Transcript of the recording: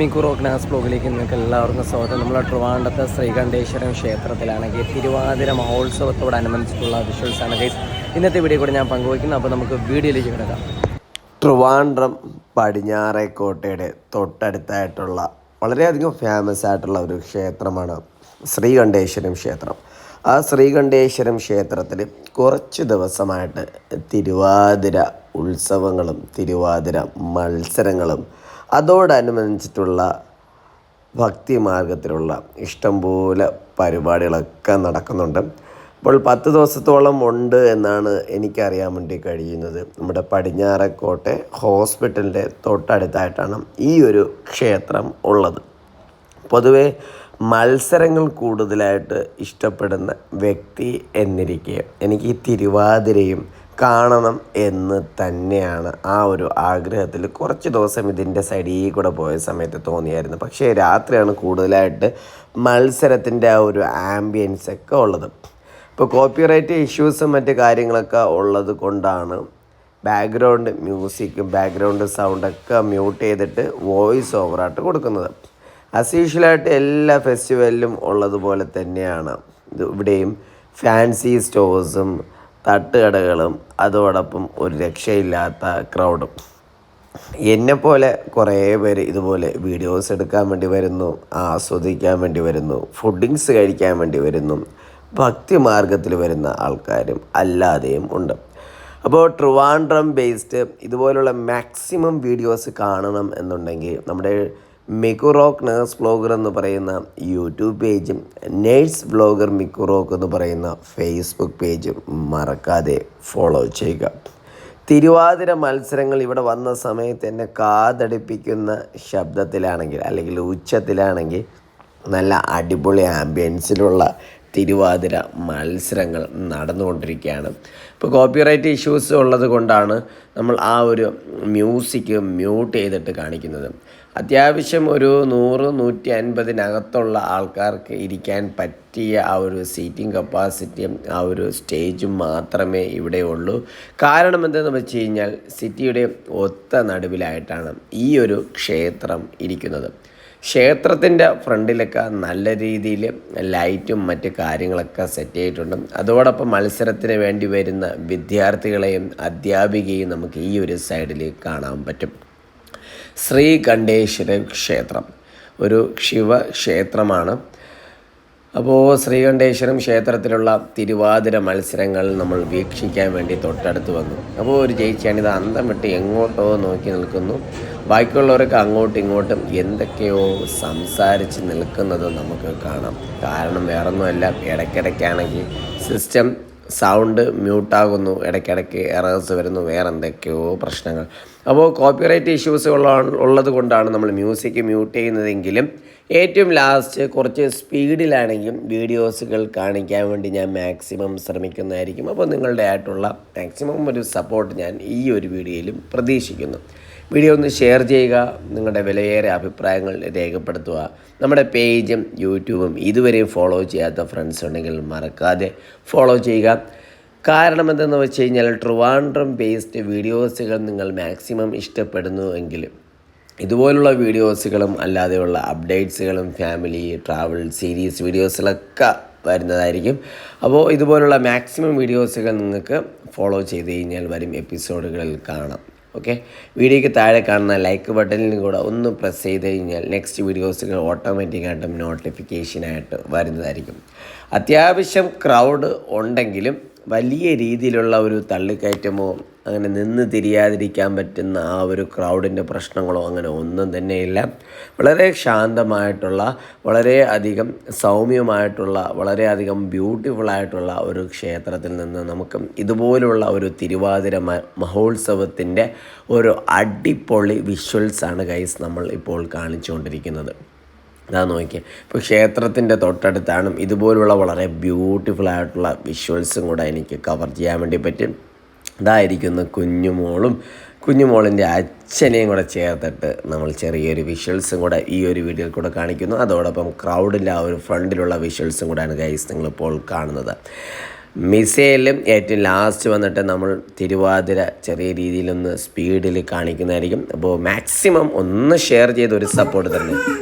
Miku റോക്നാസ് ബ്ലോഗിലേക്ക് നിങ്ങൾക്ക് എല്ലാവർക്കും സ്വാഗതം. നമ്മൾ ട്രിവാണ്ടത്തെ ശ്രീകണ്ഠേശ്വരം ക്ഷേത്രത്തിലാണെങ്കിൽ തിരുവാതിര മഹോത്സവത്തോടനുബന്ധിച്ചിട്ടുള്ള വിഷ്വൽസാണ് ഗൈസ്. ഇന്നത്തെ വീഡിയോ കൂടെ ഞാൻ പങ്കുവയ്ക്കുന്നു. അപ്പോൾ നമുക്ക് വീഡിയോയിലേക്ക് കിടക്കാം. ട്രിവാൻഡ്രം പടിഞ്ഞാറേക്കോട്ടയുടെ തൊട്ടടുത്തായിട്ടുള്ള വളരെയധികം ഫേമസ് ആയിട്ടുള്ള ഒരു ക്ഷേത്രമാണ് ശ്രീകണ്ഠേശ്വരം ക്ഷേത്രം. ആ ശ്രീകണ്ഠേശ്വരം ക്ഷേത്രത്തിൽ കുറച്ച് ദിവസമായിട്ട് തിരുവാതിര ഉത്സവങ്ങളും തിരുവാതിര മത്സരങ്ങളും അതോടനുബന്ധിച്ചിട്ടുള്ള ഭക്തി മാർഗത്തിലുള്ള ഇഷ്ടംപോലെ പരിപാടികളൊക്കെ നടക്കുന്നുണ്ട്. അപ്പോൾ പത്ത് ദിവസത്തോളം ഉണ്ട് എന്നാണ് എനിക്കറിയാൻ വേണ്ടി കഴിയുന്നത്. നമ്മുടെ പടിഞ്ഞാറക്കോട്ടെ ഹോസ്പിറ്റലിന്റെ തൊട്ടടുത്തായിട്ടാണ് ഈ ഒരു ക്ഷേത്രം ഉള്ളത്. പൊതുവെ മത്സരങ്ങൾ കൂടുതലായിട്ട് ഇഷ്ടപ്പെടുന്ന വ്യക്തി എന്നിരിക്കെ എനിക്ക് ഈ തിരുവാതിരയും കാണണം എന്ന് തന്നെയാണ് ആ ഒരു ആഗ്രഹത്തിൽ കുറച്ച് ദിവസം ഇതിന്റെ സൈഡിൽ കൂടെ പോയ സമയത്ത് തോന്നിയായിരുന്നു. പക്ഷേ രാത്രിയാണ് കൂടുതലായിട്ട് മത്സരത്തിന്റെ ആ ഒരു ആംബിയൻസ് ഒക്കെ ഉള്ളത്. ഇപ്പോൾ കോപ്പിറൈറ്റ് ഇഷ്യൂസും മറ്റ് കാര്യങ്ങളൊക്കെ ഉള്ളത് കൊണ്ടാണ് ബാക്ക്ഗ്രൗണ്ട് മ്യൂസിക്കും ബാക്ക്ഗ്രൗണ്ട് സൗണ്ടൊക്കെ മ്യൂട്ട് ചെയ്തിട്ട് വോയിസ് ഓവറായിട്ട് കൊടുക്കുന്നത്. ആസ് യൂഷ്വലായിട്ട് എല്ലാ ഫെസ്റ്റിവലിലും ഉള്ളതുപോലെ തന്നെയാണ്. ഇത് ഇവിടെയും ഫാൻസി സ്റ്റോഴ്സും തട്ടുകടകളും അതോടൊപ്പം ഒരു രക്ഷയില്ലാത്ത ക്രൗഡും എന്നെപ്പോലെ കുറേ പേര് ഇതുപോലെ വീഡിയോസ് എടുക്കാൻ വേണ്ടി വരുന്നു ആസ്വദിക്കാൻ വേണ്ടി വരുന്നു ഫുഡിങ്സ് കഴിക്കാൻ വേണ്ടി വരുന്നു ഭക്തി മാർഗത്തിൽ വരുന്ന ആൾക്കാരും അല്ലാതെയും ഉണ്ട്. അപ്പോൾ ട്രിവാൻഡ്രം ബേസ്ഡ് ഇതുപോലുള്ള മാക്സിമം വീഡിയോസ് കാണണം എന്നുണ്ടെങ്കിൽ നമ്മുടെ മിക്കുറോക്ക് നേഴ്സ് ബ്ലോഗർ എന്ന് പറയുന്ന യൂട്യൂബ് പേജും നേഴ്സ് ബ്ലോഗർ മിക്കുറോക്ക് എന്ന് പറയുന്ന ഫേസ്ബുക്ക് പേജും മറക്കാതെ ഫോളോ ചെയ്യുക. തിരുവാതിര മത്സരങ്ങൾ ഇവിടെ വന്ന സമയത്ത് എന്നെ കാതടിപ്പിക്കുന്ന ശബ്ദത്തിലാണെങ്കിൽ അല്ലെങ്കിൽ ഉച്ചത്തിലാണെങ്കിൽ നല്ല അടിപൊളി ആംബിയൻസിലുള്ള തിരുവാതിര മത്സരങ്ങൾ നടന്നുകൊണ്ടിരിക്കുകയാണ്. ഇപ്പോൾ കോപ്പിറൈറ്റ് ഇഷ്യൂസ് ഉള്ളത് കൊണ്ടാണ് നമ്മൾ ആ ഒരു മ്യൂസിക് മ്യൂട്ട് ചെയ്തിട്ട് കാണിക്കുന്നത്. അത്യാവശ്യം ഒരു നൂറ് നൂറ്റി അൻപതിനകത്തുള്ള ആൾക്കാർക്ക് ഇരിക്കാൻ പറ്റിയ ആ ഒരു സീറ്റിംഗ് കപ്പാസിറ്റിയും ആ ഒരു സ്റ്റേജും മാത്രമേ ഇവിടെ ഉള്ളൂ. കാരണം എന്തെന്ന് വെച്ച് കഴിഞ്ഞാൽ സിറ്റിയുടെ ഒത്ത നടുവിലായിട്ടാണ് ഈ ഒരു ക്ഷേത്രം ഇരിക്കുന്നത്. ക്ഷേത്രത്തിന്റെ ഫ്രണ്ടിലൊക്കെ നല്ല രീതിയിൽ ലൈറ്റും മറ്റ് കാര്യങ്ങളൊക്കെ സെറ്റ് ചെയ്തിട്ടുണ്ട്. അതോടൊപ്പം മത്സരത്തിന് വേണ്ടി വരുന്ന വിദ്യാർത്ഥികളെയും അധ്യാപികയും നമുക്ക് ഈ ഒരു സൈഡിൽ കാണാൻ പറ്റും. ശ്രീകണ്ഠേശ്വര ക്ഷേത്രം. ഒരു ശിവക്ഷേത്രമാണ്. അപ്പോൾ ശ്രീകണ്ഠേശ്വരം ക്ഷേത്രത്തിലുള്ള തിരുവാതിര മത്സരങ്ങൾ നമ്മൾ വീക്ഷിക്കാൻ വേണ്ടി തൊട്ടടുത്ത് വന്നു. അപ്പോൾ ഒരു ജയിച്ചാണിത് അന്തം വിട്ട് എങ്ങോട്ടോ നോക്കി നിൽക്കുന്നു. ബാക്കിയുള്ളവരൊക്കെ അങ്ങോട്ടും ഇങ്ങോട്ടും എന്തൊക്കെയോ സംസാരിച്ച് നിൽക്കുന്നത് നമുക്ക് കാണാം. കാരണം വേറൊന്നുമല്ല ഇടയ്ക്കിടയ്ക്കാണെങ്കിൽ സിസ്റ്റം സൗണ്ട് മ്യൂട്ടാകുന്നു ഇടയ്ക്കിടയ്ക്ക് എറേഴ്സ് വരുന്നു. വേറെ എന്തൊക്കെയോ പ്രശ്നങ്ങൾ. അപ്പോൾ കോപ്പിറൈറ്റ് ഇഷ്യൂസ് ഉള്ള ഉള്ളത് കൊണ്ടാണ് നമ്മൾ മ്യൂസിക് മ്യൂട്ട് ചെയ്യുന്നതെങ്കിലും ഏറ്റവും ലാസ്റ്റ് കുറച്ച് സ്പീഡിലാണെങ്കിലും വീഡിയോസുകൾ കാണിക്കാൻ വേണ്ടി ഞാൻ മാക്സിമം ശ്രമിക്കുന്നതായിരിക്കും. അപ്പോൾ നിങ്ങളുടെ ആയിട്ടുള്ള മാക്സിമം ഒരു സപ്പോർട്ട് ഞാൻ ഈ ഒരു വീഡിയോയിലും പ്രതീക്ഷിക്കുന്നു. വീഡിയോ ഒന്ന് ഷെയർ ചെയ്യുക നിങ്ങളുടെ വിലയേറെ അഭിപ്രായങ്ങൾ രേഖപ്പെടുത്തുക. നമ്മുടെ പേജും യൂട്യൂബും ഇതുവരെയും ഫോളോ ചെയ്യാത്ത ഫ്രണ്ട്സ് ഉണ്ടെങ്കിൽ മറക്കാതെ ഫോളോ ചെയ്യുക. കാരണം എന്തെന്ന് വെച്ച് കഴിഞ്ഞാൽ ട്രിവാൻഡ്രം ബേസ്ഡ് വീഡിയോസുകൾ നിങ്ങൾ മാക്സിമം ഇഷ്ടപ്പെടുന്നു എങ്കിൽ ഇതുപോലുള്ള വീഡിയോസുകളും അല്ലാതെയുള്ള അപ്ഡേറ്റ്സുകളും ഫാമിലി ട്രാവൽ സീരീസ് വീഡിയോസിലൊക്കെ വരുന്നതായിരിക്കും. അപ്പോൾ ഇതുപോലുള്ള മാക്സിമം വീഡിയോസുകൾ നിങ്ങൾക്ക് ഫോളോ ചെയ്ത് കഴിഞ്ഞാൽ വരും എപ്പിസോഡുകളിൽ കാണാം. ഓക്കെ വീഡിയോയ്ക്ക് താഴെ കാണുന്ന ലൈക്ക് ബട്ടണിൽ കൂടെ ഒന്ന് പ്രസ് ചെയ്ത് കഴിഞ്ഞാൽ നെക്സ്റ്റ് വീഡിയോസുകൾ ഓട്ടോമാറ്റിക്കായിട്ടും നോട്ടിഫിക്കേഷനായിട്ട് വരുന്നതായിരിക്കും. അത്യാവശ്യം ക്രൗഡ് ഉണ്ടെങ്കിലും വലിയ രീതിയിലുള്ള ഒരു തള്ളിക്കയറ്റമോ അങ്ങനെ നിന്ന് തിരിയാതിരിക്കാൻ പറ്റുന്ന ആ ഒരു ക്രൗഡിന്റെ പ്രശ്നങ്ങളോ അങ്ങനെ ഒന്നും തന്നെയില്ല വളരെ ശാന്തമായിട്ടുള്ള വളരെ അധികം സൗമ്യമായിട്ടുള്ള വളരെയധികം ബ്യൂട്ടിഫുള്ളായിട്ടുള്ള ഒരു ക്ഷേത്രത്തിൽ നിന്ന് നമുക്ക് ഇതുപോലുള്ള ഒരു തിരുവാതിര മഹോത്സവത്തിന്റെ ഒരു അടിപൊളി വിഷ്വൽസാണ് ഗൈസ് നമ്മൾ ഇപ്പോൾ കാണിച്ചുകൊണ്ടിരിക്കുന്നത്. ഇതാ നോക്കിയേ. ഇപ്പോൾ ക്ഷേത്രത്തിന്റെ തൊട്ടടുത്താണ്. ഇതുപോലുള്ള വളരെ ബ്യൂട്ടിഫുൾ ആയിട്ടുള്ള വിഷ്വൽസും കൂടെ എനിക്ക് കവർ ചെയ്യാൻ വേണ്ടി പറ്റും. ഇതായിരിക്കുന്ന കുഞ്ഞുമോളും. കുഞ്ഞുമോളിന്റെ അച്ഛനെയും കൂടെ ചേർത്തിട്ട് നമ്മൾ ചെറിയൊരു വിഷ്വൽസും കൂടെ ഈ ഒരു വീഡിയോയിൽ കൂടെ കാണിക്കുന്നു. അതോടൊപ്പം ക്രൗഡിന്റെ ആ ഒരു ഫ്രണ്ടിലുള്ള വിഷ്വൽസും കൂടെയാണ് ഗൈസ് നിങ്ങളിപ്പോൾ കാണുന്നത്. മിസൈലും ഏറ്റവും ലാസ്റ്റ് വന്നിട്ട് നമ്മൾ തിരുവാതിര ചെറിയ രീതിയിലൊന്ന് സ്പീഡിൽ കാണിക്കുന്നതായിരിക്കും. അപ്പോൾ മാക്സിമം ഒന്ന് ഷെയർ ചെയ്ത് ഒരു സപ്പോർട്ട് തരണം